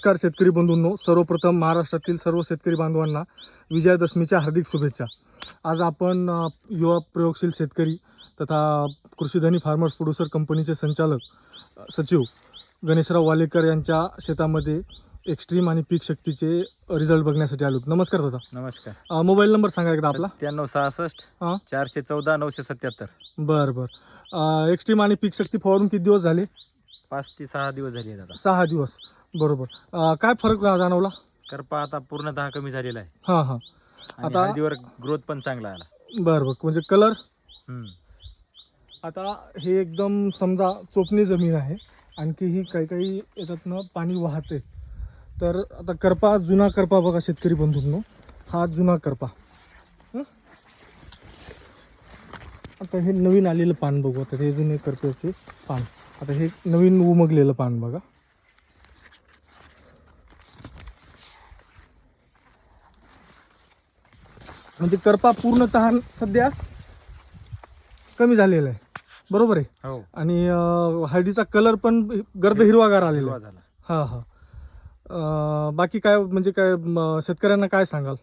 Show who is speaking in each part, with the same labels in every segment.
Speaker 1: नमस्कार शेतकरी बंधूंनो. सर्वप्रथम महाराष्ट्रातील सर्व शेतकरी बांधवांना विजयादशमीच्या हार्दिक शुभेच्छा. आज आपण युवा प्रयोगशील शेतकरी तथा कृषीधनी फार्मर्स प्रोड्युसर कंपनीचे संचालक सचिव गणेशराव वालेकर यांच्या शेतामध्ये एक्स्ट्रीम आणि पीक शक्तीचे रिझल्ट बघण्यासाठी आलो नमस्कार दादा.
Speaker 2: नमस्कार.
Speaker 1: मोबाईल नंबर सांगा एकदा आपला.
Speaker 2: सत्त्याण्णव सहासष्ट. चारशे चौदा नऊशे सत्याहत्तर.
Speaker 1: बरं बरं. एक्स्ट्रीम आणि पीक शक्ती फवारून किती दिवस झाले?
Speaker 2: पाच ते सहा दिवस झाले आता
Speaker 1: सहा दिवस. बरोबर. अ, काय फरक जाणवला?
Speaker 2: करपा आता पूर्णतः कमी झालेला आहे.
Speaker 1: हां हां.
Speaker 2: आणि
Speaker 1: आता-
Speaker 2: हळदीवर ग्रोथ पण चांगला आला.
Speaker 1: बरं बरं म्हणजे कलर
Speaker 2: हम्म.
Speaker 1: आता हे एकदम समजा चोपणी जमीन आहे. आणखी ही काही काही याच्यातनं पाणी वाहते. तर आता करपा जुना करपा बघा शेतकरी बंधूंनो. हा जुना करपा. हं? आता हे नवीन आलेलं पान बघू. आता हे जुने करप्याचे पान. आता हे नवीन उमगलेलं पान बघा. म्हणजे करपा पूर्णतः सध्या कमी झालेला आहे. बरोबर आहे?
Speaker 2: हो.
Speaker 1: आणि अं, हळदीचा कलर पण गर्द हिरवागार आलेला
Speaker 2: हिरवा
Speaker 1: आहे
Speaker 2: झाला.
Speaker 1: हा हा. अं, बाकी काय म्हणजे काय म, शेतकऱ्यांना काय सांगाल?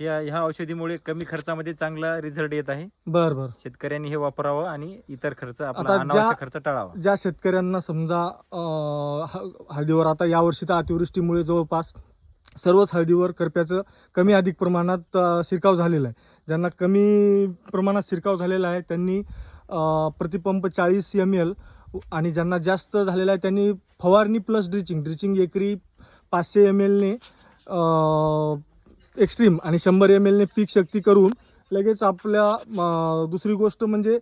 Speaker 2: ह्या ह्या औषधीमुळे कमी खर्चामध्ये चांगला रिझल्ट येत आहे.
Speaker 1: बर बर.
Speaker 2: शेतकऱ्यांनी हे वापरावं आणि इतर खर्च आपला
Speaker 1: आता ज्या-
Speaker 2: अनावश्यक खर्च टाळावा.
Speaker 1: ज्या शेतकऱ्यांना समजा अं, ह- हळदीवर आता यावर्षी तर अतिवृष्टीमुळे जवळपास सर्वच हळदीवर करप्याचं कमी अधिक प्रमाणात शिरकाव झालेला आहे. ज्यांना कमी प्रमाणात शिरकाव झालेला आहे त्यांनी प्रतिपंप चाळीस एम एल आणि ज्यांना जास्त झालेला आहे त्यांनी फवारणी प्लस ड्रिचिंग. ड्रिचिंग एकरी पाचशे एम एलने एक्स्ट्रीम आणि शंभर एम एलने पीक शक्ती करून लगेच आपल्या दुसरी गोष्ट म्हणजे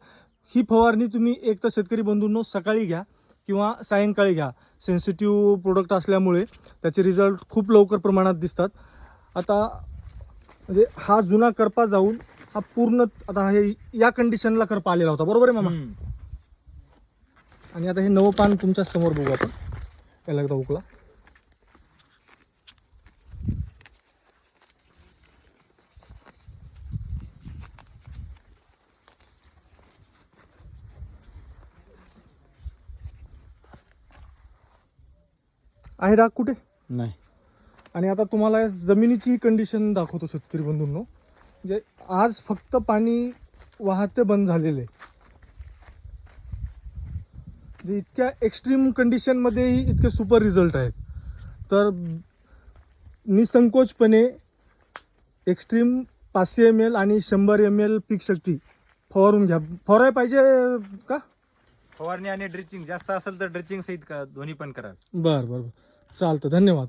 Speaker 1: ही फवारणी तुम्ही एक तर शेतकरी बंधूंनो सकाळी घ्या किंवा सायंकाळी घ्या. सेन्सिटिव्ह प्रोडक्ट असल्यामुळे त्याचे रिझल्ट खूप लवकर प्रमाणात दिसतात. आता म्हणजे हा जुना करपा जाऊन हा पूर्ण आता हे या कंडिशनला करपा आलेला होता. बरोबर आहे मामा. आणि आता हे नवं पान तुमच्यासमोर बघू आपण. याला एकदा उकला. आहे डाग कुठे?
Speaker 2: नाही.
Speaker 1: आणि आता तुम्हाला जमिनीची कंडिशन दाखवतो शेतकरी बंधूंनो. म्हणजे आज फक्त पाणी वाहते बंद झालेले. म्हणजे इतक्या एक्स्ट्रीम कंडिशनमध्येही इतके सुपर रिझल्ट आहेत. तर निसंकोचपणे एक्स्ट्रीम पाचशे एम एल आणि शंभर एम एल पीक शक्ती फवारून घ्या. फवाराय पाहिजे का?
Speaker 2: फवारणी आणि ड्रिचिंग जास्त असेल तर ड्रिचिंग सहित का दोन्ही पण करा
Speaker 1: बरं बरं बरं. चालतं. धन्यवाद.